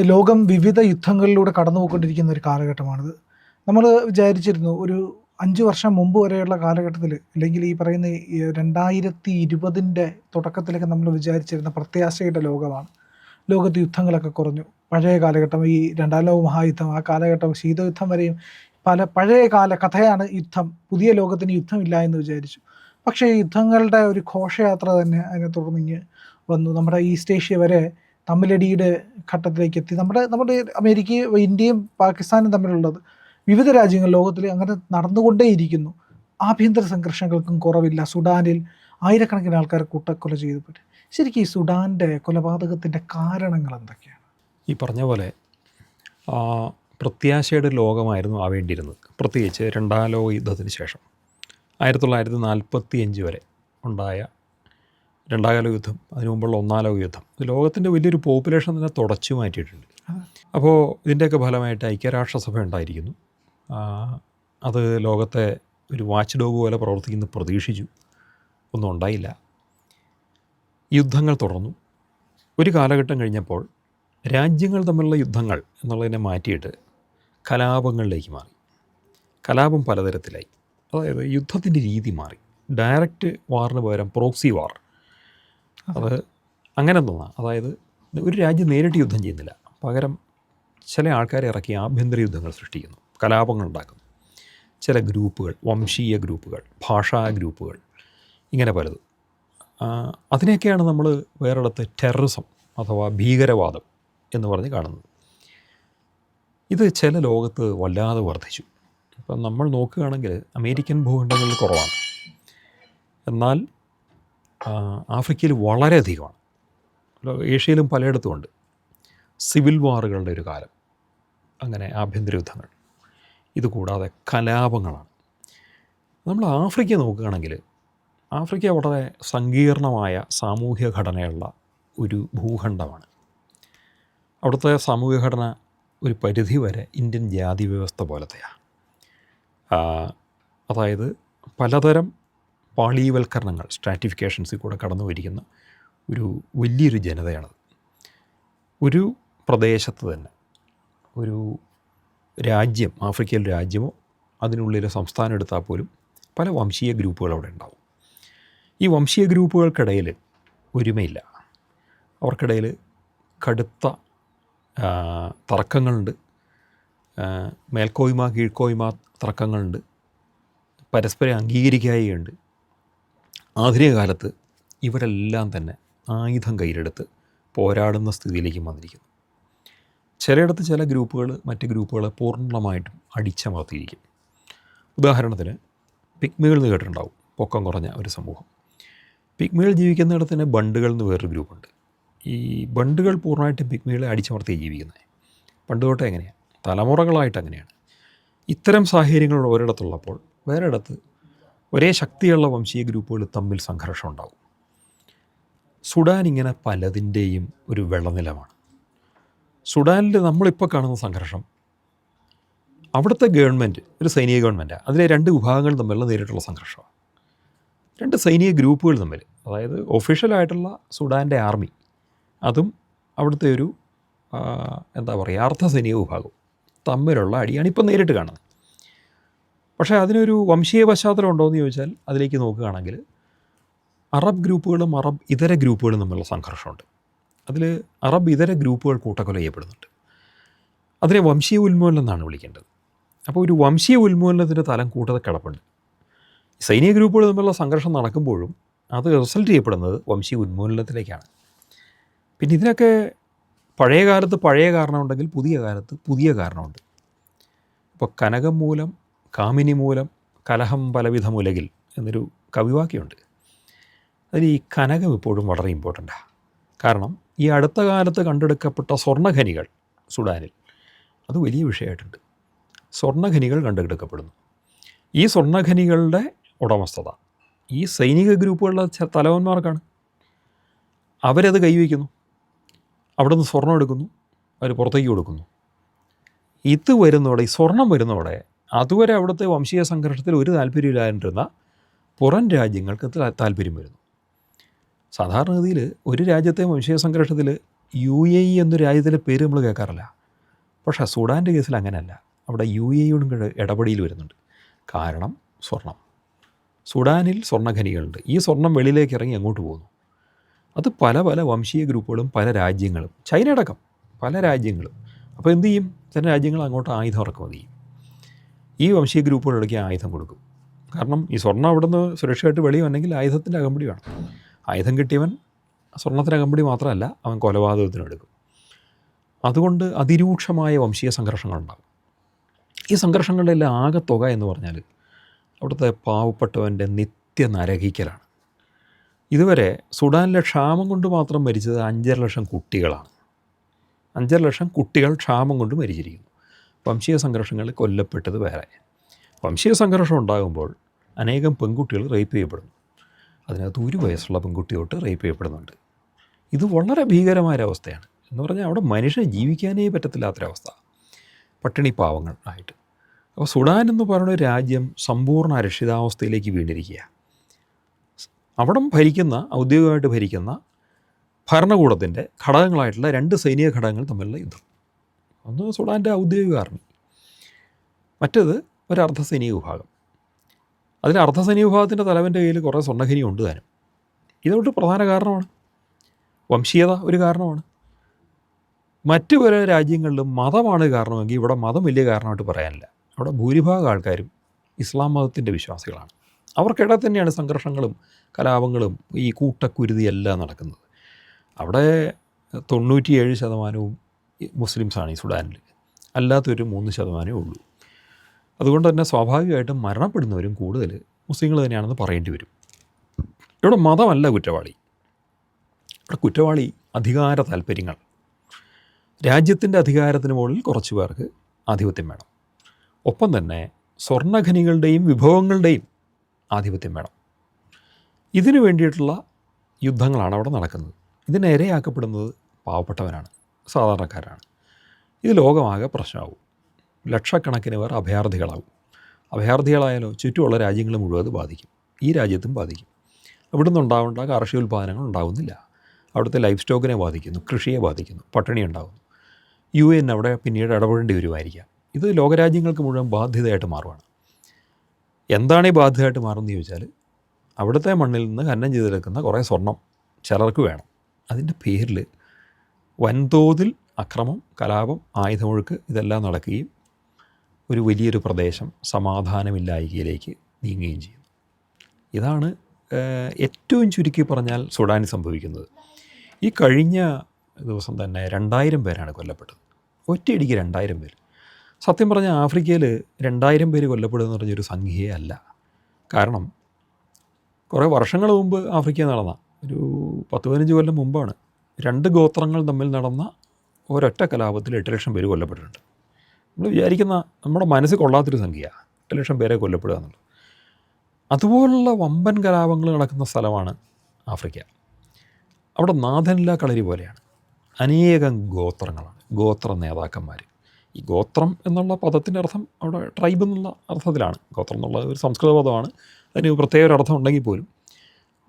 ലോകം വിവിധ യുദ്ധങ്ങളിലൂടെ കടന്നു പോയിക്കൊണ്ടിരിക്കുന്ന ഒരു കാലഘട്ടമാണിത്. നമ്മൾ വിചാരിച്ചിരുന്നു ഒരു അഞ്ച് വർഷം മുമ്പ് വരെയുള്ള കാലഘട്ടത്തിൽ അല്ലെങ്കിൽ ഈ പറയുന്ന രണ്ടായിരത്തി ഇരുപതിന്റെ തുടക്കത്തിലൊക്കെ നമ്മൾ വിചാരിച്ചിരുന്ന പ്രത്യാശയുടെ ലോകമാണ്. ലോകത്ത് യുദ്ധങ്ങളൊക്കെ കുറഞ്ഞു. പഴയ കാലഘട്ടം ഈ രണ്ടാം ലോക മഹായുദ്ധം ആ കാലഘട്ടം ശീതയുദ്ധം വരെയും പല പഴയ കാല കഥയാണ് യുദ്ധം. പുതിയ ലോകത്തിന് യുദ്ധമില്ല എന്ന് വിചാരിച്ചു. പക്ഷേ യുദ്ധങ്ങളുടെ ഒരു ഘോഷയാത്ര തന്നെ അതിനെ തുടർന്നിങ്ങ് വന്നു. നമ്മുടെ ഈസ്റ്റ് ഏഷ്യ വരെ തമ്മിലടിയുടെ ഘട്ടത്തിലേക്ക് എത്തി നമ്മുടെ നമ്മുടെ അമേരിക്കയും ഇന്ത്യയും പാകിസ്ഥാനും തമ്മിലുള്ളത് വിവിധ രാജ്യങ്ങൾ ലോകത്തിൽ അങ്ങനെ നടന്നുകൊണ്ടേയിരിക്കുന്നു. ആഭ്യന്തര സംഘർഷങ്ങൾക്കും കുറവില്ല. സുഡാനിൽ ആയിരക്കണക്കിന് ആൾക്കാർ കൂട്ടക്കൊല ചെയ്തപ്പെട്ട് ശരിക്കും ഈ സുഡാന്റെ കൊലപാതകത്തിന്റെ കാരണങ്ങൾ എന്തൊക്കെയാണ്? ഈ പറഞ്ഞ പോലെ പ്രത്യാശയുടെ ലോകമായിരുന്നു ആവേണ്ടിയിരുന്നത്. പ്രത്യേകിച്ച് രണ്ടാം ലോക യുദ്ധത്തിന് ശേഷം. ആയിരത്തി തൊള്ളായിരത്തി നാൽപ്പത്തി അഞ്ച് വരെ ഉണ്ടായ രണ്ടാം ലോക യുദ്ധം അതിനു മുമ്പുള്ള ഒന്നാലോക യുദ്ധം. ലോകത്തിന്റെ വലിയൊരു പോപ്പുലേഷൻ തന്നെ തുടച്ചു മാറ്റിയിട്ടുണ്ട്. അപ്പോൾ ഇതിന്റെയൊക്കെ ഫലമായിട്ട് ഐക്യരാഷ്ട്രസഭ ഉണ്ടായിരിക്കുന്നു. അത് ലോകത്തെ ഒരു വാച്ച് ഡോഗ് പോലെ പ്രവർത്തിക്കുന്ന പ്രതീക്ഷിച്ചു. ഒന്നും ഉണ്ടായില്ല. യുദ്ധങ്ങൾ തുടർന്നു. ഒരു കാലഘട്ടം കഴിഞ്ഞപ്പോൾ രാജ്യങ്ങൾ തമ്മിലുള്ള യുദ്ധങ്ങൾ എന്നുള്ളതിനെ മാറ്റിയിട്ട് കലാപങ്ങളിലേക്ക് മാറി. കലാപം പലതരത്തിലായി. അതായത് യുദ്ധത്തിന്റെ രീതി മാറി. ഡയറക്റ്റ് വാറിന് പകരം പ്രോക്സി വാർ. അത് അങ്ങനെ തോന്നാം. അതായത് ഒരു രാജ്യം നേരിട്ട് യുദ്ധം ചെയ്യുന്നില്ല. പകരം ചില ആൾക്കാരെ ഇറക്കി ആഭ്യന്തര യുദ്ധങ്ങൾ സൃഷ്ടിക്കുന്നു. കലാപങ്ങൾ ഉണ്ടാക്കുന്നു. ചില ഗ്രൂപ്പുകൾ വംശീയ ഗ്രൂപ്പുകൾ ഭാഷാ ഗ്രൂപ്പുകൾ ഇങ്ങനെ പലതും. അതിനെയൊക്കെയാണ് നമ്മൾ വേറെടുത്ത് ടെററിസം അഥവാ ഭീകരവാദം എന്ന് പറഞ്ഞ് കാണുന്നത്. ഇത് ചില ലോകത്ത് വല്ലാതെ വർദ്ധിച്ചു. ഇപ്പം നമ്മൾ നോക്കുകയാണെങ്കിൽ അമേരിക്കൻ ഭൂഖണ്ഡങ്ങളിൽ കുറവാണ്. എന്നാൽ ആഫ്രിക്കയിൽ വളരെയധികമാണ്. ഏഷ്യയിലും പലയിടത്തും ഉണ്ട് സിവിൽ വാറുകളുടെ ഒരു കാലം. അങ്ങനെ ആഭ്യന്തര യുദ്ധങ്ങൾ. ഇതുകൂടാതെ കലാപങ്ങളാണ്. നമ്മൾ ആഫ്രിക്ക നോക്കുകയാണെങ്കിൽ ആഫ്രിക്ക വളരെ സങ്കീർണമായ സാമൂഹ്യ ഘടനയുള്ള ഒരു ഭൂഖണ്ഡമാണ്. അവിടുത്തെ സാമൂഹ്യ ഘടന ഒരു പരിധി വരെ ഇന്ത്യൻ ജാതി വ്യവസ്ഥ പോലത്തെയാണ് അതായത് പലതരം പാളീവൽക്കരണങ്ങൾ സ്ട്രാറ്റിഫിക്കേഷൻസിൽ കൂടെ കടന്നു വരിക്കുന്ന ഒരു വലിയൊരു ജനതയാണത്. ഒരു പ്രദേശത്ത് തന്നെ ഒരു രാജ്യം ആഫ്രിക്കയിൽ രാജ്യമോ അതിനുള്ളിലെ സംസ്ഥാനം എടുത്താൽ പോലും പല വംശീയ ഗ്രൂപ്പുകൾ അവിടെ ഉണ്ടാവും. ഈ വംശീയ ഗ്രൂപ്പുകൾക്കിടയിൽ ഒരുമയില്ല. അവർക്കിടയിൽ കടുത്ത തർക്കങ്ങളുണ്ട്. മേൽക്കോയ്മ കീഴ്ക്കോയ്മ തർക്കങ്ങളുണ്ട്. പരസ്പരം അംഗീകരിക്കായികയുണ്ട്. ആധുനിക കാലത്ത് ഇവരെല്ലാം തന്നെ ആയുധം കയ്യിലെടുത്ത് പോരാടുന്ന സ്ഥിതിയിലേക്കും വന്നിരിക്കുന്നു. ചിലയിടത്ത് ചില ഗ്രൂപ്പുകൾ മറ്റ് ഗ്രൂപ്പുകളെ പൂർണമായിട്ടും അടിച്ചമർത്തിയിരിക്കും. ഉദാഹരണത്തിന് പിഗ്മികൾ എന്ന് കേട്ടിട്ടുണ്ടാവും പൊക്കം കുറഞ്ഞ ഒരു സമൂഹം. പിഗ്മികൾ ജീവിക്കുന്നിടത്ത് തന്നെ ബണ്ടുകൾ എന്ന് വേറൊരു ഗ്രൂപ്പുണ്ട്. ഈ ബണ്ടുകൾ പൂർണമായിട്ടും പിഗ്മികളെ അടിച്ചമർത്തി ജീവിക്കുന്നത്. പണ്ട് തൊട്ടേ എങ്ങനെയാണ് തലമുറകളായിട്ട് അങ്ങനെയാണ്. ഇത്തരം സാഹചര്യങ്ങൾ ഒരിടത്തുള്ളപ്പോൾ വേറെയിടത്ത് ഒരേ ശക്തിയുള്ള വംശീയ ഗ്രൂപ്പുകൾ തമ്മിൽ സംഘർഷം ഉണ്ടാവും. സുഡാൻ ഇങ്ങനെ പലതിന്റെയും ഒരു വെള്ളനിലമാണ്. സുഡാനിൽ നമ്മളിപ്പോൾ കാണുന്ന സംഘർഷം അവിടുത്തെ ഗവൺമെന്റ് ഒരു സൈനിക ഗവൺമെന്റാണ് അതിലെ രണ്ട് വിഭാഗങ്ങൾ തമ്മിലുള്ള നേരിട്ടുള്ള സംഘർഷമാണ്. രണ്ട് സൈനിക ഗ്രൂപ്പുകൾ തമ്മിൽ അതായത് ഒഫീഷ്യലായിട്ടുള്ള സുഡാന്റെ ആർമി അതും അവിടുത്തെ ഒരു എന്താ പറയുക അർദ്ധ സൈനിക വിഭാഗവും തമ്മിലുള്ള അടിയാണ് ഇപ്പം നേരിട്ട് കാണുന്നത്. പക്ഷേ അതിനൊരു വംശീയ പശ്ചാത്തലം ഉണ്ടോ എന്ന് ചോദിച്ചാൽ അതിലേക്ക് നോക്കുകയാണെങ്കിൽ അറബ് ഗ്രൂപ്പുകളും അറബ് ഇതര ഗ്രൂപ്പുകളും തമ്മിലുള്ള സംഘർഷമുണ്ട്. അതിൽ അറബ് ഇതര ഗ്രൂപ്പുകൾ കൂട്ടക്കൊല ചെയ്യപ്പെടുന്നുണ്ട്. അതിനെ വംശീയ ഉന്മൂലനം എന്നാണ് വിളിക്കേണ്ടത്. അപ്പോൾ ഒരു വംശീയ ഉന്മൂലനത്തിന്റെ തലം കൂട്ടത് കിടപ്പുണ്ട്. സൈനിക ഗ്രൂപ്പുകൾ തമ്മിലുള്ള സംഘർഷം നടക്കുമ്പോഴും അത് റിസൾട്ട് ചെയ്യപ്പെടുന്നത് വംശീയ ഉന്മൂലനത്തിലേക്കാണ്. പിന്നെ ഇതിനൊക്കെ പഴയ കാലത്ത് പഴയ കാരണമുണ്ടെങ്കിൽ പുതിയ കാലത്ത് പുതിയ കാരണമുണ്ട്. ഇപ്പോൾ കനകം മൂലം കാമിനി മൂലം കലഹം പലവിധമുലകിൽ എന്നൊരു കവിവാക്യമുണ്ട്. അതിൽ ഈ കനകം ഇപ്പോഴും വളരെ ഇമ്പോർട്ടന്റാണ് കാരണം ഈ അടുത്ത കാലത്ത് കണ്ടെടുക്കപ്പെട്ട സ്വർണഖനികൾ സുഡാനിൽ അത് വലിയ വിഷയമായിട്ടുണ്ട്. സ്വർണഖനികൾ കണ്ടെടുക്കപ്പെടുന്നു. ഈ സ്വർണഖനികളുടെ ഉടമസ്ഥത ഈ സൈനിക ഗ്രൂപ്പുകളുടെ തലവന്മാർക്കാണ്. അവരത് കൈവയ്ക്കുന്നു. അവിടെ നിന്ന് സ്വർണം എടുക്കുന്നു. അവർ പുറത്തേക്ക് കൊടുക്കുന്നു. ഇത് വരുന്നതോടെ ഈ സ്വർണം വരുന്നതോടെ അതുവരെ അവിടുത്തെ വംശീയ സംഘർഷത്തിൽ ഒരു താല്പര്യമില്ലാതിരുന്ന പുറം രാജ്യങ്ങൾക്ക് താല്പര്യം വരുന്നു. സാധാരണഗതിയിൽ ഒരു രാജ്യത്തെ വംശീയ സംഘർഷത്തിൽ യു എ ഇ എന്നൊരു രാജ്യത്തിന്റെ പേര് നമ്മൾ കേൾക്കാറില്ല. പക്ഷേ സുഡാന്റെ കേസിൽ അങ്ങനെയല്ല. അവിടെ യു എ ഇയോടും കൂടെ ഇടപെടിയിൽ വരുന്നുണ്ട്. കാരണം സ്വർണം. സുഡാനിൽ സ്വർണഖനികളുണ്ട്. ഈ സ്വർണം വെളിയിലേക്ക് ഇറങ്ങി അങ്ങോട്ട് പോകുന്നു. അത് പല പല വംശീയ ഗ്രൂപ്പുകളും പല രാജ്യങ്ങളും ചൈന അടക്കം പല രാജ്യങ്ങളും. അപ്പോൾ എന്ത് ചെയ്യും? ചില രാജ്യങ്ങൾ അങ്ങോട്ട് ആയുധം ഇറക്കുമതി ചെയ്യും. ഈ വംശീയ ഗ്രൂപ്പുകളിടയ്ക്ക് ആയുധം കൊടുക്കും. കാരണം ഈ സ്വർണം അവിടെ നിന്ന് സുരക്ഷയായിട്ട് വെളി വന്നെങ്കിൽ ആയുധത്തിന്റെ അകമ്പടി വേണം. ആയുധം കിട്ടിയവൻ സ്വർണത്തിന് അകമ്പടി മാത്രമല്ല അവൻ കൊലപാതകത്തിനെടുക്കും അതുകൊണ്ട് അതിരൂക്ഷമായ വംശീയ സംഘർഷങ്ങളുണ്ടാകും. ഈ സംഘർഷങ്ങളുടെ എല്ലാം ആകെ തുക എന്ന് പറഞ്ഞാൽ അവിടുത്തെ പാവപ്പെട്ടവന്റെ നിത്യ നരകിക്കലാണ് ഇതുവരെ സുഡാനിലെ ക്ഷാമം കൊണ്ട് മാത്രം മരിച്ചത് അഞ്ചര ലക്ഷം കുട്ടികളാണ്. അഞ്ചര ലക്ഷം കുട്ടികൾ ക്ഷാമം കൊണ്ട് മരിച്ചിരിക്കുന്നു. വംശീയ സംഘർഷങ്ങളിൽ കൊല്ലപ്പെട്ടത് വേറെ. വംശീയ സംഘർഷം ഉണ്ടാകുമ്പോൾ അനേകം പെൺകുട്ടികൾ റേപ്പ് ചെയ്യപ്പെടുന്നു. അതിനകത്ത് ഒരു വയസ്സുള്ള പെൺകുട്ടി തൊട്ട് റേപ്പ് ചെയ്യപ്പെടുന്നുണ്ട്. ഇത് വളരെ ഭീകരമായ ഒരവസ്ഥയാണ് എന്ന് പറഞ്ഞാൽ അവിടെ മനുഷ്യന് ജീവിക്കാനേ പറ്റത്തില്ലാത്തൊരവസ്ഥ. പട്ടിണി പാവങ്ങൾ ആയിട്ട്. അപ്പോൾ സുഡാൻ എന്ന് പറയുന്ന രാജ്യം സമ്പൂർണ അരക്ഷിതാവസ്ഥയിലേക്ക് വീണിരിക്കുക അവിടം ഭരിക്കുന്ന ഔദ്യോഗികമായിട്ട് ഭരിക്കുന്ന ഭരണകൂടത്തിന്റെ ഘടകങ്ങളായിട്ടുള്ള രണ്ട് സൈനിക ഘടകങ്ങൾ തമ്മിലുള്ള യുദ്ധം. ഒന്ന് സുഡാന്റെ ഔദ്യോഗിക ആർമി മറ്റേത് ഒരു അർദ്ധസൈനിക വിഭാഗം. അതിൽ അർദ്ധസൈനിക വിഭാഗത്തിന്റെ തലവന്റെ കയ്യിൽ കുറേ സ്വർണഖനി ഉണ്ട് താനും. ഇതുകൊണ്ട് പ്രധാന കാരണമാണ്. വംശീയത ഒരു കാരണമാണ്. മറ്റു പല രാജ്യങ്ങളിലും മതമാണ് കാരണമെങ്കിൽ ഇവിടെ മതം വലിയ കാരണമായിട്ട് പറയാനില്ല. അവിടെ ഭൂരിഭാഗം ആൾക്കാരും ഇസ്ലാം മതത്തിന്റെ വിശ്വാസികളാണ്. അവർക്കിടെ തന്നെയാണ് സംഘർഷങ്ങളും കലാപങ്ങളും ഈ കൂട്ടക്കുരുതിയെല്ലാം നടക്കുന്നത്. അവിടെ തൊണ്ണൂറ്റിയേഴ് ശതമാനവും മുസ്ലിംസാണ് ഈ സുഡാനിൽ അല്ലാത്തൊരു മൂന്ന് ശതമാനമേ ഉള്ളൂ. അതുകൊണ്ട് തന്നെ സ്വാഭാവികമായിട്ടും മരണപ്പെടുന്നവരും കൂടുതൽ മുസ്ലിങ്ങൾ തന്നെയാണെന്ന് പറയേണ്ടി വരും. ഇവിടെ മതമല്ല കുറ്റവാളി. ഇവിടെ കുറ്റവാളി അധികാര താല്പര്യങ്ങൾ. രാജ്യത്തിന്റെ അധികാരത്തിന് മുകളിൽ കുറച്ച് പേർക്ക് ആധിപത്യം വേണം. ഒപ്പം തന്നെ സ്വർണഖനികളുടെയും വിഭവങ്ങളുടെയും ആധിപത്യം വേണം. ഇതിനു വേണ്ടിയിട്ടുള്ള യുദ്ധങ്ങളാണ് അവിടെ നടക്കുന്നത്. ഇതിന് ഇരയാക്കപ്പെടുന്നത് പാവപ്പെട്ടവനാണ്. സാധാരണക്കാരാണ്. ഇത് ലോകമാകെ പ്രശ്നമാവും ലക്ഷക്കണക്കിന് പേർ അഭയാർത്ഥികളാവും അഭയാർത്ഥികളായാലോ ചുറ്റുമുള്ള രാജ്യങ്ങൾ മുഴുവൻ ബാധിക്കും. ഈ രാജ്യത്തും ബാധിക്കും. അവിടെ ഇവിടുന്ന് ഉണ്ടാവേണ്ട കാർഷികോൽപ്പാദനങ്ങൾ ഉണ്ടാകുന്നില്ല അവിടുത്തെ ലൈഫ് സ്റ്റോക്കിനെ ബാധിക്കുന്നു കൃഷിയെ ബാധിക്കുന്നു പട്ടിണി ഉണ്ടാകുന്നു യു എൻ അവിടെ പിന്നീട് ഇടപെടേണ്ടി വരുമായിരിക്കാം. ഇത് ലോകരാജ്യങ്ങൾക്ക് മുഴുവൻ ബാധ്യതയായിട്ട് മാറുവാണ്. എന്താണ് ഈ ബാധ്യതയായിട്ട് മാറുന്നത് ചോദിച്ചാൽ അവിടുത്തെ മണ്ണിൽ നിന്ന് കന്നം ചെയ്തെടുക്കുന്ന കുറേ സ്വർണം ചിലർക്ക് വേണം. അതിന്റെ പേരിൽ വൻതോതിൽ അക്രമം കലാപം ആയുധമൊഴുക്ക് ഇതെല്ലാം നടക്കുകയും ഒരു വലിയൊരു പ്രദേശം സമാധാനമില്ലായ്കയിലേക്ക് നീങ്ങുകയും ചെയ്യുന്നു ഇതാണ് ഏറ്റവും ചുരുക്കി പറഞ്ഞാൽ സുഡാനിൽ സംഭവിക്കുന്നത്. ഈ കഴിഞ്ഞ ദിവസം തന്നെ രണ്ടായിരം പേരാണ് കൊല്ലപ്പെട്ടത്. ഒറ്റയടിക്ക് രണ്ടായിരം പേര്. സത്യം പറഞ്ഞാൽ ആഫ്രിക്കയിൽ രണ്ടായിരം പേര് കൊല്ലപ്പെടുമെന്ന് പറഞ്ഞൊരു സംഖ്യയേ അല്ല. കാരണം കുറേ വർഷങ്ങൾ മുമ്പ് ആഫ്രിക്കയിൽ നടന്ന. ഒരു പത്ത് പതിനഞ്ച് കൊല്ലം മുമ്പാണ്. രണ്ട് ഗോത്രങ്ങൾ തമ്മിൽ നടന്ന ഒരൊറ്റ കലാപത്തിൽ എട്ട് ലക്ഷം പേര് കൊല്ലപ്പെട്ടിട്ടുണ്ട്. നമ്മൾ വിചാരിക്കുന്ന നമ്മുടെ മനസ്സിൽ കൊള്ളാത്തൊരു സംഖ്യ എട്ട് ലക്ഷം പേരെ കൊല്ലപ്പെടുക എന്നുള്ളത്. അതുപോലുള്ള വമ്പൻ കലാപങ്ങൾ നടക്കുന്ന സ്ഥലമാണ് ആഫ്രിക്ക. അവിടെ നാഥനില്ലാ കളരി പോലെയാണ്. അനേകം ഗോത്രങ്ങളാണ് ഗോത്ര നേതാക്കന്മാർ. ഈ ഗോത്രം എന്നുള്ള പദത്തിന്റെ അർത്ഥം അവിടെ ട്രൈബ് എന്നുള്ള അർത്ഥത്തിലാണ്. ഗോത്രം എന്നുള്ള ഒരു സംസ്കൃത പദമാണ്. അതിന് പ്രത്യേക ഒരു അർത്ഥം ഉണ്ടെങ്കിൽ പോലും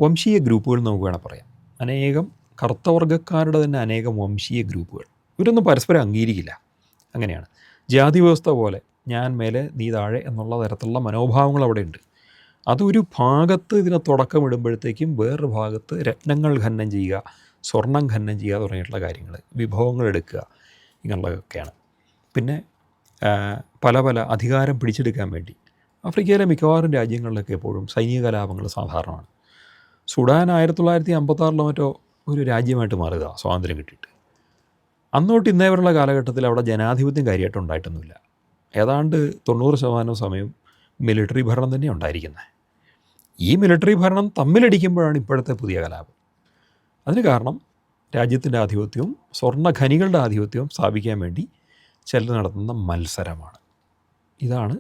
വംശീയ ഗ്രൂപ്പുകൾ നമുക്ക് വേണമെങ്കിൽ പറയാം. അനേകം കറുത്തവർഗക്കാരുടെ തന്നെ അനേകം വംശീയ ഗ്രൂപ്പുകൾ. ഇവരൊന്നും പരസ്പരം അംഗീകരിക്കില്ല. അങ്ങനെയാണ്. ജാതി വ്യവസ്ഥ പോലെ ഞാൻ മേലെ നീ താഴെ എന്നുള്ള തരത്തിലുള്ള മനോഭാവങ്ങൾ അവിടെയുണ്ട്. അതൊരു ഭാഗത്ത് ഇതിനെ തുടക്കമിടുമ്പോഴത്തേക്കും വേറൊരു ഭാഗത്ത് രത്നങ്ങൾ ഖനനം ചെയ്യുക സ്വർണം ഖനനം ചെയ്യുക തുടങ്ങിയിട്ടുള്ള കാര്യങ്ങൾ വിഭവങ്ങൾ എടുക്കുക ഇങ്ങനെയുള്ളതൊക്കെയാണ്. പിന്നെ പല പല അധികാരം പിടിച്ചെടുക്കാൻ വേണ്ടി. ആഫ്രിക്കയിലെ മിക്കവാറും രാജ്യങ്ങളിലൊക്കെ എപ്പോഴും സൈനിക കലാപങ്ങൾ സാധാരണമാണ്. സുഡാൻ ആയിരത്തി തൊള്ളായിരത്തി അമ്പത്താറിലോ മറ്റോ ഒരു രാജ്യമായിട്ട് മാറിയത് സ്വാതന്ത്ര്യം കിട്ടിയിട്ട്. അന്നോട്ട് ഇന്നേ വരെയുള്ള കാലഘട്ടത്തിൽ അവിടെ ജനാധിപത്യം കാര്യമായിട്ട് ഉണ്ടായിട്ടൊന്നുമില്ല. ഏതാണ്ട് തൊണ്ണൂറ് ശതമാനം സമയം മിലിറ്ററി ഭരണം തന്നെ ഉണ്ടായിരിക്കുന്നത്. ഈ മിലിറ്ററി ഭരണം തമ്മിലടിക്കുമ്പോഴാണ് ഇപ്പോഴത്തെ പുതിയ കലാപം. അതിന് കാരണം രാജ്യത്തിന്റെ ആധിപത്യവും സ്വർണ ഖനികളുടെ ആധിപത്യവും സ്ഥാപിക്കാൻ വേണ്ടി ചിലർ നടത്തുന്ന മത്സരമാണ്. ഇതാണ്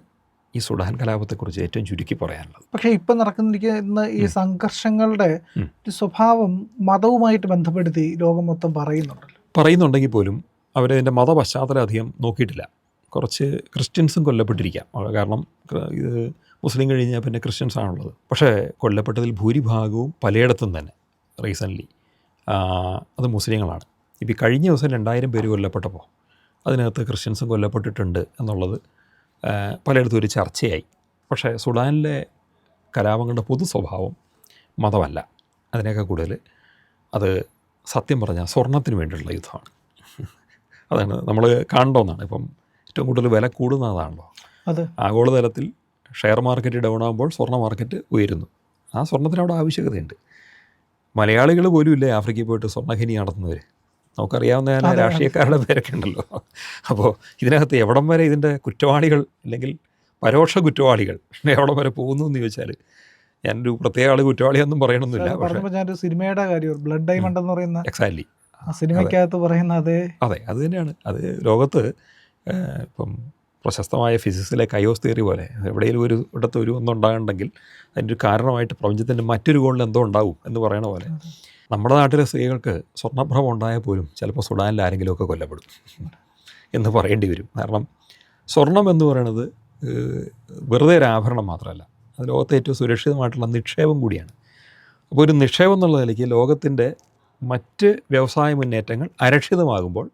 ഈ സുഡാൻ കലാപത്തെക്കുറിച്ച് ഏറ്റവും ചുരുക്കി പറയാനുള്ളത്. പക്ഷേ ഇപ്പം നടക്കുന്നിരിക്കുന്ന ഈ സംഘർഷങ്ങളുടെ ഒരു സ്വഭാവം മതവുമായിട്ട് ബന്ധപ്പെടുത്തി ലോകം മൊത്തം പറയുന്നുണ്ടല്ലോ. പറയുന്നുണ്ടെങ്കിൽ പോലും അവരതിന്റെ മതപശ്ചാത്തലം അധികം നോക്കിയിട്ടില്ല. കുറച്ച് ക്രിസ്ത്യൻസും കൊല്ലപ്പെട്ടിരിക്കാം. കാരണം ഇത് മുസ്ലിം കഴിഞ്ഞാൽ പിന്നെ ക്രിസ്ത്യൻസ് ആണുള്ളത്. പക്ഷേ കൊല്ലപ്പെട്ടതിൽ ഭൂരിഭാഗവും പലയിടത്തും തന്നെ റീസന്റ്ലി. അത് മുസ്ലിങ്ങളാണ്. ഇപ്പോൾ കഴിഞ്ഞ ദിവസം രണ്ടായിരം പേര് കൊല്ലപ്പെട്ടപ്പോൾ അതിനകത്ത് ക്രിസ്ത്യൻസും കൊല്ലപ്പെട്ടിട്ടുണ്ട് എന്നുള്ളത് പലയിടത്തും ഒരു ചർച്ചയായി. പക്ഷേ സുഡാനിലെ കലാപങ്ങളുടെ പൊതു സ്വഭാവം മതമല്ല. അതിനേക്കാൾ കൂടുതൽ അത് സത്യം പറഞ്ഞാൽ സ്വർണത്തിന് വേണ്ടിയുള്ള യുദ്ധമാണ്. അതാണ് നമ്മൾ കാണേണ്ടതെന്നാണ്. ഇപ്പം ഏറ്റവും കൂടുതൽ വില കൂടുന്നതാണല്ലോ. അത്. ആഗോളതലത്തിൽ ഷെയർ മാർക്കറ്റ് ഡൗൺ ആകുമ്പോൾ സ്വർണ മാർക്കറ്റ് ഉയരുന്നു. ആ സ്വർണത്തിന് അവിടെ ആവശ്യകതയുണ്ട്. മലയാളികൾ പോലും ഇല്ലേ ആഫ്രിക്കയിൽ പോയിട്ട് സ്വർണഖനി നടത്തുന്നവർ നമുക്കറിയാവുന്ന തന്നെ രാഷ്ട്രീയക്കാരുടെ പേരൊക്കെ ഉണ്ടല്ലോ. അപ്പോൾ ഇതിനകത്ത് എവിടം വരെ ഇതിന്റെ കുറ്റവാളികൾ അല്ലെങ്കിൽ പരോക്ഷ കുറ്റവാളികൾ എവിടം വരെ പോകുന്നു എന്ന് ചോദിച്ചാൽ ഞാനൊരു പ്രത്യേക ആൾ കുറ്റവാളിയൊന്നും പറയണമെന്നില്ല പറഞ്ഞപ്പോൾ ഞാനൊരു സിനിമയുടെ കാര്യം ബ്ലഡ് ഡയമണ്ട് എന്ന് പറയുന്ന എക്സാക്ട്ലി ആ സിനിമയ്ക്കകത്ത് പറയുന്ന അതെ അതെ അത് തന്നെയാണ്. അത് ലോകത്ത് ഇപ്പം പ്രശസ്തമായ ഫിസിക്സിലെ കയോസ് തിയറി പോലെ എവിടെയെങ്കിലും ഒരു ഇടത്ത് ഒരു ഒന്നുണ്ടാകണമെങ്കിൽ അതിന്റെ ഒരു കാരണമായിട്ട് പ്രപഞ്ചത്തിന്റെ മറ്റൊരു കോണിൽ എന്തോ ഉണ്ടാവും എന്ന് പറയണ പോലെ നമ്മുടെ നാട്ടിലെ സ്ത്രീകൾക്ക് സ്വർണഭ്രമം ഉണ്ടായാൽ പോലും ചിലപ്പോൾ സുഡാനിൽ ആരെങ്കിലുമൊക്കെ കൊല്ലപ്പെടും എന്ന് പറയേണ്ടി വരും. കാരണം സ്വർണം എന്ന് പറയുന്നത് വെറുതെ ഒരു ആഭരണം മാത്രമല്ല. അത് ലോകത്തെ ഏറ്റവും സുരക്ഷിതമായിട്ടുള്ള നിക്ഷേപം കൂടിയാണ്. അപ്പോൾ ഒരു നിക്ഷേപം എന്നുള്ള നിലയ്ക്ക് ലോകത്തിന്റെ മറ്റ് വ്യവസായ മുന്നേറ്റങ്ങൾ അരക്ഷിതമാകുമ്പോൾ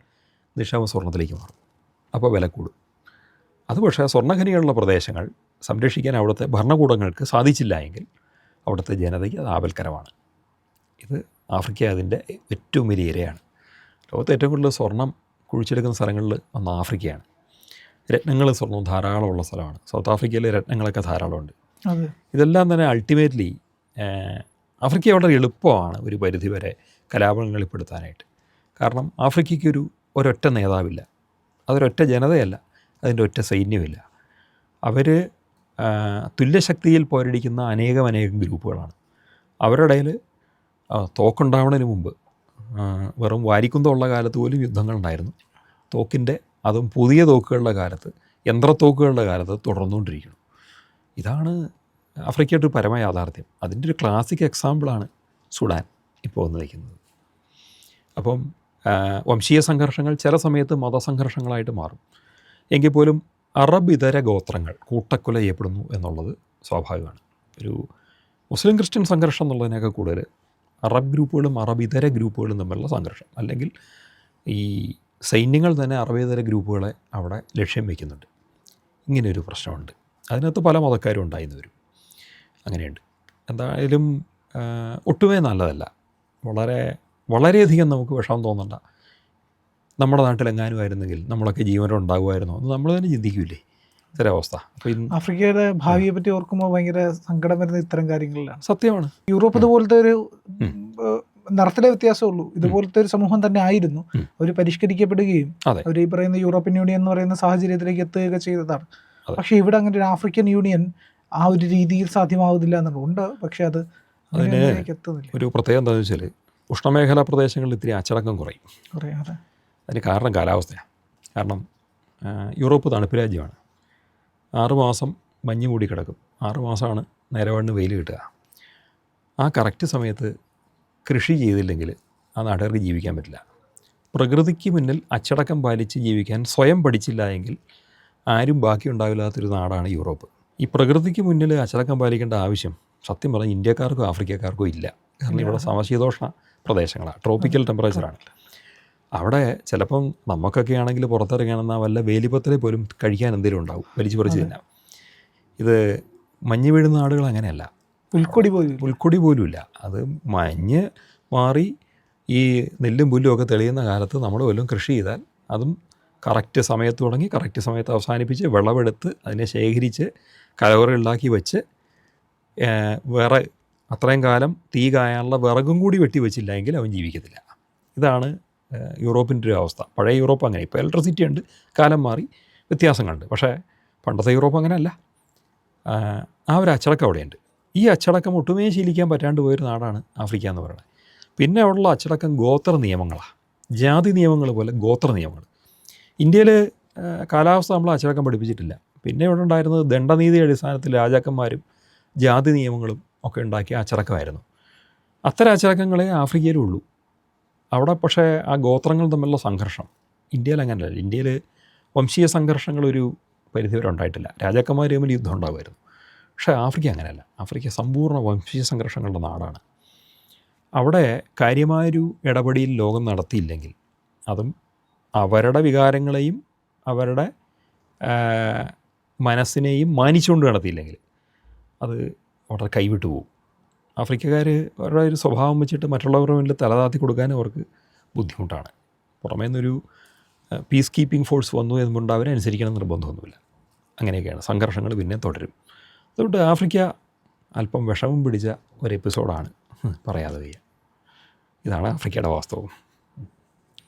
നിക്ഷേപം സ്വർണത്തിലേക്ക് മാറും. അപ്പോൾ വില കൂടും. അത് പക്ഷേ സ്വർണഖനികളുള്ള പ്രദേശങ്ങൾ സംരക്ഷിക്കാൻ അവിടുത്തെ ഭരണകൂടങ്ങൾക്ക് സാധിച്ചില്ല എങ്കിൽ അവിടുത്തെ ജനതയ്ക്ക് അത് ആപൽക്കരമാണ്. ഇത് ആഫ്രിക്ക അതിന്റെ ഏറ്റവും വലിയ ഇരയാണ്. ലോകത്ത് ഏറ്റവും കൂടുതൽ സ്വർണം കുഴിച്ചെടുക്കുന്ന സ്ഥലങ്ങളിൽ ഒന്ന് ആഫ്രിക്കയാണ്. രത്നങ്ങൾ സ്വർണം ധാരാളമുള്ള സ്ഥലമാണ്. സൗത്ത് ആഫ്രിക്കയിൽ രത്നങ്ങളൊക്കെ ധാരാളമുണ്ട്. ഇതെല്ലാം തന്നെ അൾട്ടിമേറ്റ്ലി ആഫ്രിക്ക വളരെ എളുപ്പമാണ് ഒരു പരിധിവരെ വരെ കലാപങ്ങളിൽപ്പെടുത്താനായിട്ട് കാരണം ആഫ്രിക്കയ്ക്കൊരു ഒരൊറ്റ നേതാവില്ല. അതൊരൊറ്റ ജനതയല്ല. അതിന്റെ ഒറ്റ സൈന്യമില്ല അവർ തുല്യശക്തിയിൽ പോരടിക്കുന്ന അനേകം അനേകം ഗ്രൂപ്പുകളാണ്. അവരുടെ ഇടയിൽ തോക്കുണ്ടാവുന്നതിന് മുമ്പ് വെറും വാരിക്കുന്തമുള്ള കാലത്ത് പോലും യുദ്ധങ്ങളുണ്ടായിരുന്നു. തോക്കിന്റെ അതും പുതിയ തോക്കുകളുടെ കാലത്ത് യന്ത്രത്തോക്കുകളുടെ കാലത്ത് തുടർന്നുകൊണ്ടിരിക്കുന്നു. ഇതാണ് ആഫ്രിക്കയുടെ ഒരു പരമ യാഥാർത്ഥ്യം. അതിന്റെ ഒരു ക്ലാസിക് എക്സാമ്പിളാണ് സുഡാൻ ഇപ്പോൾ വന്ന് വയ്ക്കുന്നത് അപ്പം വംശീയ സംഘർഷങ്ങൾ ചില സമയത്ത് മതസംഘർഷങ്ങളായിട്ട് മാറും. എങ്കിൽ പോലും അറബ് ഇതര ഗോത്രങ്ങൾ കൂട്ടക്കൊല ചെയ്യപ്പെടുന്നു എന്നുള്ളത് സ്വാഭാവികമാണ്. ഒരു മുസ്ലിം ക്രിസ്ത്യൻ സംഘർഷം എന്നുള്ളതിനൊക്കെ കൂടുതൽ അറബ് ഗ്രൂപ്പുകളും അറബ് ഇതര ഗ്രൂപ്പുകളും തമ്മിലുള്ള സംഘർഷം. അല്ലെങ്കിൽ ഈ സൈന്യങ്ങൾ തന്നെ അറബേതര ഗ്രൂപ്പുകളെ അവിടെ ലക്ഷ്യം വയ്ക്കുന്നുണ്ട് ഇങ്ങനെയൊരു പ്രശ്നമുണ്ട്. അതിനകത്ത് പല മതക്കാരും ഉണ്ടായിരുന്നു വരും. അങ്ങനെയുണ്ട്. എന്തായാലും ഒട്ടുമേ നല്ലതല്ല. വളരെ വളരെയധികം നമുക്ക് വിഷമം തോന്നണ്ട. നമ്മുടെ നാട്ടിലെങ്ങാനുമായിരുന്നെങ്കിൽ നമ്മളൊക്കെ ജീവനുണ്ടാകുമായിരുന്നോ എന്ന് നമ്മൾ തന്നെ ചിന്തിക്കൂലേ. ഇന്ന് ആഫ്രിക്കയുടെ ഭാവിയെ പറ്റി ഓർക്കുമ്പോൾ ഭയങ്കര സങ്കടം വരുന്ന ഇത്തരം കാര്യങ്ങളിലാണ്. സത്യമാണ്. യൂറോപ്പ് ഇതുപോലത്തെ ഒരു നിറത്തിലെ വ്യത്യാസമുള്ളൂ. ഇതുപോലത്തെ ഒരു സമൂഹം തന്നെ ആയിരുന്നു. അവർ പരിഷ്കരിക്കപ്പെടുകയും അവർ ഈ പറയുന്ന യൂറോപ്യൻ യൂണിയൻ എന്ന് പറയുന്ന സാഹചര്യത്തിലേക്ക് എത്തുകയൊക്കെ ചെയ്തതാണ്. പക്ഷെ ഇവിടെ അങ്ങനെ ഒരു ആഫ്രിക്കൻ യൂണിയൻ ആ ഒരു രീതിയിൽ സാധ്യമാവുന്നില്ല എന്നുണ്ട് ഉണ്ട് പക്ഷെ അത് അതിന് ഒരു പ്രത്യേകം എന്താണെന്ന് വെച്ചാൽ ഉഷ്ണമേഖലാ പ്രദേശങ്ങളിൽ ഇത്തിരി അച്ചടക്കം കുറയും. കുറേ അതെ. അതിന് കാരണം കാലാവസ്ഥയാണ് കാരണം യൂറോപ്പ് തണുപ്പ് രാജ്യമാണ്. ആറ് മാസം മഞ്ഞ് മൂടി കിടക്കും. ആറ് മാസമാണ് നേരവണ്ണ് വെയിൽ കിട്ടുക. ആ കറക്റ്റ് സമയത്ത് കൃഷി ചെയ്തില്ലെങ്കിൽ ആ നാട്ടുകാർക്ക് ജീവിക്കാൻ പറ്റില്ല. പ്രകൃതിക്ക് മുന്നിൽ അച്ചടക്കം പാലിച്ച് ജീവിക്കാൻ സ്വയം പഠിച്ചില്ല എങ്കിൽ ആരും ബാക്കി ഉണ്ടാവില്ലാത്തൊരു നാടാണ് യൂറോപ്പ്. ഈ പ്രകൃതിക്ക് മുന്നിൽ അച്ചടക്കം പാലിക്കേണ്ട ആവശ്യം സത്യം പറഞ്ഞാൽ ഇന്ത്യക്കാർക്കോ ആഫ്രിക്കക്കാർക്കോ ഇല്ല. കാരണം ഇവിടെ സമശീതോഷ്ണ പ്രദേശങ്ങളാണ്. ട്രോപ്പിക്കൽ ടെമ്പറേച്ചറാണ് അവിടെ ചിലപ്പം നമുക്കൊക്കെ ആണെങ്കിൽ പുറത്തിറങ്ങണമെന്ന വല്ല വേലിപ്പത്തിലെ പോലും കഴിക്കാൻ എന്തെങ്കിലും ഉണ്ടാവും. വലിച്ചു പറിച്ച് തന്നെ. ഇത് മഞ്ഞ് വീഴുന്ന ആടുകൾ അങ്ങനെയല്ല. പുൽക്കൊടി പോലും പുൽക്കൊടി പോലും ഇല്ല. അത് മഞ്ഞ് മാറി ഈ നെല്ലും പുല്ലും ഒക്കെ തെളിയുന്ന കാലത്ത് നമ്മൾ വല്ലതും കൃഷി ചെയ്താൽ അതും കറക്റ്റ് സമയത്ത് തുടങ്ങി കറക്റ്റ് സമയത്ത് അവസാനിപ്പിച്ച് വിളവെടുത്ത് അതിനെ ശേഖരിച്ച് കലവറ ഉണ്ടാക്കി വെച്ച് വേറെ അത്രയും കാലം തീ കായാനുള്ള വിറകും കൂടി വെട്ടി വെച്ചില്ല എങ്കിൽ അവൻ ജീവിക്കത്തില്ല. ഇതാണ് യൂറോപ്പിന്റെ ഒരു അവസ്ഥ പഴയ യൂറോപ്പ് അങ്ങനെ. ഇപ്പോൾ ഇലക്ട്രിസിറ്റി ഉണ്ട്. കാലം മാറി. വ്യത്യാസങ്ങളുണ്ട്. പക്ഷേ പണ്ടത്തെ യൂറോപ്പ് അങ്ങനെയല്ല. ആ ഒരു അച്ചടക്കം അവിടെയുണ്ട്. ഈ അച്ചടക്കം ഒട്ടുമേ ശീലിക്കാൻ പറ്റാണ്ട് പോയൊരു നാടാണ് ആഫ്രിക്ക എന്ന് പറയുന്നത്. പിന്നെ ഉള്ള അച്ചടക്കം ഗോത്ര നിയമങ്ങളാണ് ജാതി നിയമങ്ങൾ പോലെ ഗോത്ര നിയമങ്ങൾ. ഇന്ത്യയിൽ കാലാവസ്ഥ നമ്മൾ അച്ചടക്കം പഠിപ്പിച്ചിട്ടില്ല. പിന്നെ ഇവിടെ ഉണ്ടായിരുന്നത് ദണ്ഡനീതി അടിസ്ഥാനത്തിൽ രാജാക്കന്മാരും ജാതി നിയമങ്ങളും ഒക്കെ ഉണ്ടാക്കിയ അച്ചടക്കമായിരുന്നു. അത്തരം അച്ചടക്കങ്ങളെ ആഫ്രിക്കയിലും ഉള്ളൂ. അവിടെ പക്ഷേ ആ ഗോത്രങ്ങൾ തമ്മിലുള്ള സംഘർഷം ഇന്ത്യയിൽ അങ്ങനെയല്ല ഇന്ത്യയിൽ വംശീയ സംഘർഷങ്ങളൊരു പരിധിവരെ ഉണ്ടായിട്ടില്ല. രാജാക്കന്മാർ തമ്മിൽ യുദ്ധം ഉണ്ടാകുമായിരുന്നു പക്ഷേ ആഫ്രിക്ക അങ്ങനെയല്ല. ആഫ്രിക്ക സമ്പൂർണ വംശീയ സംഘർഷങ്ങളുടെ നാടാണ്. അവിടെ കാര്യമായൊരു ഇടപെടിയിൽ ലോകം നടത്തിയില്ലെങ്കിൽ അതും അവരുടെ വികാരങ്ങളെയും അവരുടെ മനസ്സിനെയും മാനിച്ചുകൊണ്ട് നടത്തിയില്ലെങ്കിൽ അത് വളരെ കൈവിട്ടു പോകും ആഫ്രിക്കക്കാർ അവരുടെ ഒരു സ്വഭാവം വെച്ചിട്ട് മറ്റുള്ളവരുടെ മുന്നിൽ തലതാത്തി കൊടുക്കാൻ അവർക്ക് ബുദ്ധിമുട്ടാണ്. പുറമേ നിന്നൊരു പീസ് കീപ്പിംഗ് ഫോഴ്സ് വന്നു എന്നുകൊണ്ട് അവരെ അനുസരിക്കണം നിർബന്ധമൊന്നുമില്ല. അങ്ങനെയൊക്കെയാണ്. സംഘർഷങ്ങൾ പിന്നെ തുടരും. അതുകൊണ്ട് ആഫ്രിക്ക അല്പം വിഷമം പിടിച്ച ഒരു എപ്പിസോഡാണ് പറയാതെ വയ്യ. ഇതാണ് ആഫ്രിക്കയുടെ വാസ്തവം.